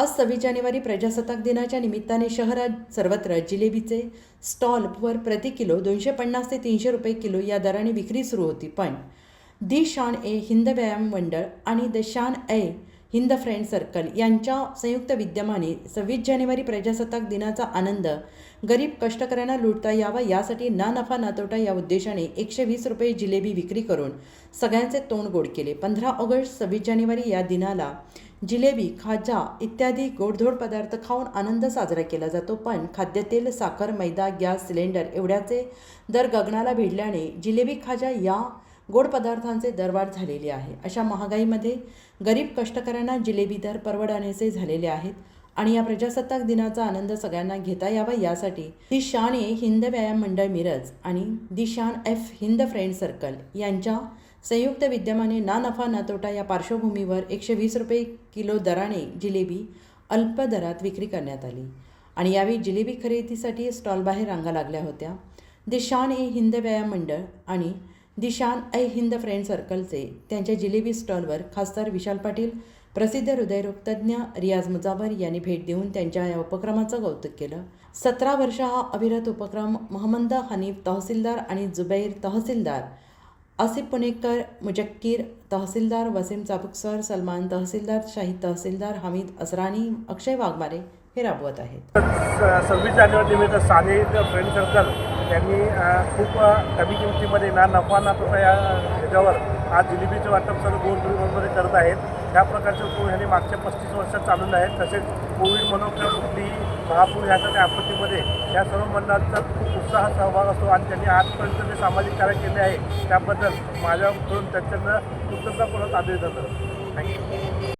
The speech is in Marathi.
आज सव्वीस जानेवारी प्रजासत्ताक दिनाच्या निमित्ताने शहरात सर्वत्र जिलेबीचे स्टॉलवर प्रति किलो दोनशे पन्नास ते तीनशे रुपये किलो या दराने विक्री सुरू होती. पण दी शान ए हिंद व्यायाम मंडळ आणि the Shan e Hind friend circle यांच्या संयुक्त विद्यमाने सव्वीस जानेवारी प्रजासत्ताक दिनाचा आनंद गरीब कष्टकऱ्यांना लुटता यावा यासाठी ना नफा ना तोटा या उद्देशाने एकशे वीस रुपये जिलेबी विक्री करून सगळ्यांचे तोंड गोड केले. पंधरा ऑगस्ट सव्वीस जानेवारी या दिनाला जिलेबी खाजा इत्यादी गोडधोड पदार्थ खाऊन आनंद साजरा केला जातो. पण खाद्यतेल साखर मैदा गॅस सिलेंडर एवढ्याचे दर गगनाला भिडल्याने जिलेबी खाजा या गोड पदार्थांचे दरवाढ झालेली आहे. अशा महागाईमध्ये गरीब कष्टकऱ्यांना जिलेबी दर परवडण्याचे झालेले आहेत आणि या प्रजासत्ताक दिनाचा आनंद सगळ्यांना घेता यावा यासाठी दी शान ए हिंद व्यायाम मंडळ मिरज आणि दि शान एफ हिंद फ्रेंड सर्कल यांच्या संयुक्त विद्यमाने ना नफा ना तोटा या पार्श्वभूमीवर एकशे वीस रुपये किलो दराने जिलेबी अल्प दरात विक्री करण्यात आली. आणि यावेळी जिलेबी खरेदीसाठी स्टॉलबाहेर रांगा लागल्या होत्या. दिशान ए हिंद व्यायाम मंडळ आणि दिशान ऐ हिंद फ्रेंड सर्कलचे त्यांच्या जिलेबी स्टॉलवर खासदार विशाल पाटील प्रसिद्ध हृदयरोगतज्ञ रियाज मुजावर यांनी भेट देऊन त्यांच्या या उपक्रमाचं कौतुक केलं. सतरा वर्ष हा अविरत उपक्रम महमंद हनीफ तहसीलदार आणि जुबैर तहसीलदार आसिफ पुणेकर मुजक्कीर तहसीलदार वसीम चाबुकसर सलमान तहसीलदार शाहीद तहसीलदार हमीद असरानी अक्षय वाघमारे हे राबवत आहेत. स- सव्वीस जानेवारी निमित्त साने फ्रेंड सर्कल यांनी खूप कमी किमतीमध्ये ना नफा ना तोटा या ह्याच्यावर आज जिलेबीचं वाटप सर्व गोरगरिबांमध्ये करत आहेत. ह्या प्रकारचे उपयोग ह्याने मागच्या पस्तीस वर्षात चालवले आहेत तसेच कोविड म्हणो किंवा कुठलीही महापूर ह्याच्या त्या आपत्तीमध्ये या सर्व मंडळांचा खूप उत्साह सहभाग असतो आणि त्यांनी आजपर्यंत जे सामाजिक कार्य केले आहे त्याबद्दल माझ्याकडून त्यांच्याकडं कृतज्ञतापूर्वक आदेश जातं थँक्यू